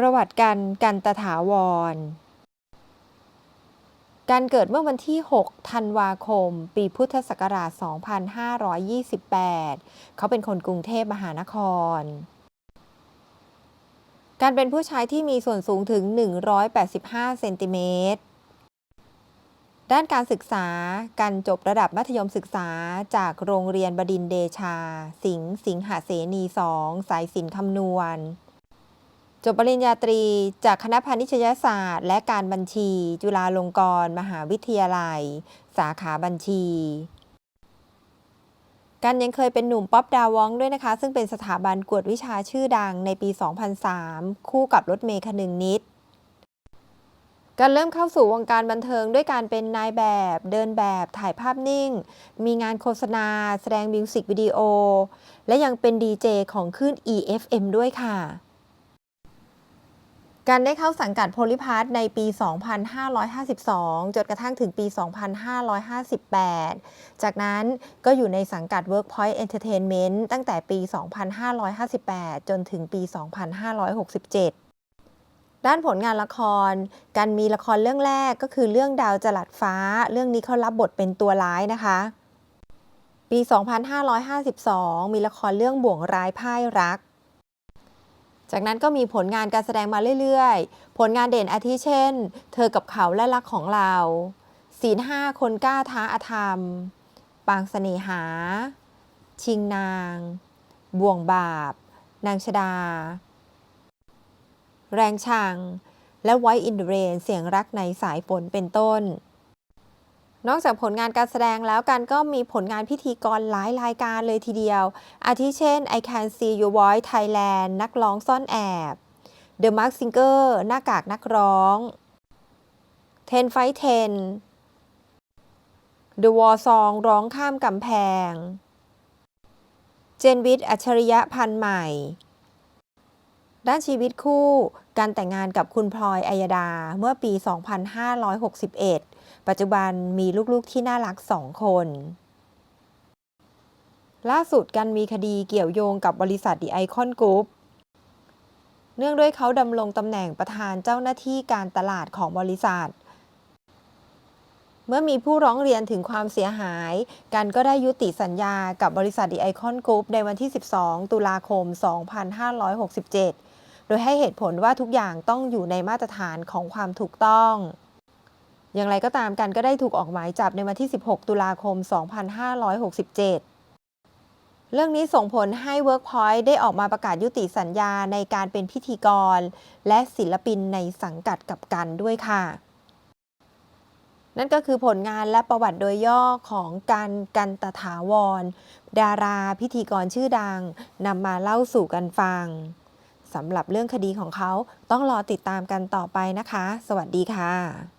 ประวัติการกันตถาวร การเกิดเมื่อวันที่ 6 ธันวาคม ปีพุทธศักราช 2528 เขาเป็นคนกรุงเทพมหานคร การเป็นผู้ชายที่มีส่วนสูงถึง 185 เซนติเมตร ด้านการศึกษา การจบระดับมัธยมศึกษาจากโรงเรียนบดินเดชา สิงห์สิงหเสนี 2 สายสินคำนวณ จบปริญญาตรีจากคณะพาณิชยศาสตร์ และการบัญชี จุฬาลงกรณ์มหาวิทยาลัย สาขาบัญชี กันยังเคยเป็นหนุ่มป๊อปดาวองด้วยนะคะ ซึ่งเป็นสถาบันกวดวิชาชื่อดังในปี 2003 คู่กับรถเมย์คนึงนิดการเริ่มเข้าสู่วงการบันเทิงด้วยการเป็นนายแบบ เดินแบบ ถ่ายภาพนิ่ง มีงานโฆษณา แสดงมิวสิกวิดีโอ และยังเป็นดีเจของคลื่น EFM ด้วยค่ะ การได้เข้าสังกัดโพลิพาร์ทในปี 2552 จนกระทั่งถึงปี 2558 จากนั้นก็อยู่ในสังกัด Workpoint Entertainment ตั้งแต่ปี 2558 จนถึงปี 2567ด้านผลงานละคร การมีละครเรื่องแรกก็คือเรื่องดาวจลัดฟ้า เรื่องนี้เขารับบทเป็นตัวร้ายนะคะ ปี 2552 มีละครเรื่องบ่วงร้ายพ่ายรัก จากนั้นก็มีผลงานการแสดงมาเรื่อยๆ ผลงานเด่นอาทิเช่น เธอกับเขาและรักของเรา ศีลห้าคนกล้าท้าอาธรรม ปางเสน่หา ชิงนาง บ่วงบาป นางชดา แรงชัง และไวอินเดรนเสียงรักในสายฝนเป็นต้น นอกจากผลงานการแสดงแล้วกันก็มีผลงานพิธีกรหลายรายการเลยทีเดียว อาทิเช่น I Can See Your Voice Thailand นักร้องซ่อนแอบ The Mark Singer หน้ากากนักร้อง Ten Fight Ten The War Song ร้องข้ามกำแพง เจนวิทย์อัจฉริยะพันใหม่ ด้านชีวิตคู่ การแต่งงานกับคุณพลอยอัยดาเมื่อปี 2561 ปัจจุบันมีลูกๆที่น่ารักสองคน ล่าสุดกันมีคดีเกี่ยวโยงกับบริษัทดีไอคอนกรุ๊ปเนื่องด้วยเขาดำรงตำแหน่งประธานเจ้าหน้าที่การตลาดของบริษัท เมื่อมีผู้ร้องเรียนถึงความเสียหาย กันก็ได้ยุติสัญญากับบริษัทดีไอคอนกรุ๊ปในวันที่ 12 ตุลาคม 2567 โดยให้เหตุผลว่าทุกอย่างต้องอยู่ในมาตรฐานของความถูกต้อง อย่างไรก็ตามกันก็ได้ถูกออกหมายจับในวันที่ 16 ตุลาคม 2567 เรื่องนี้ส่งผลให้ Workpoint ได้ออกมาประกาศยุติสัญญาในการเป็นพิธีกร และศิลปินในสังกัดกับกันด้วยค่ะ นั่นก็คือผลงานและประวัติโดยย่อของการกันตถาวร ดาราพิธีกรชื่อดังนำมาเล่าสู่กันฟัง สำหรับเรื่องคดีของเขาต้องรอติดตามกันต่อไปนะคะ สวัสดีค่ะ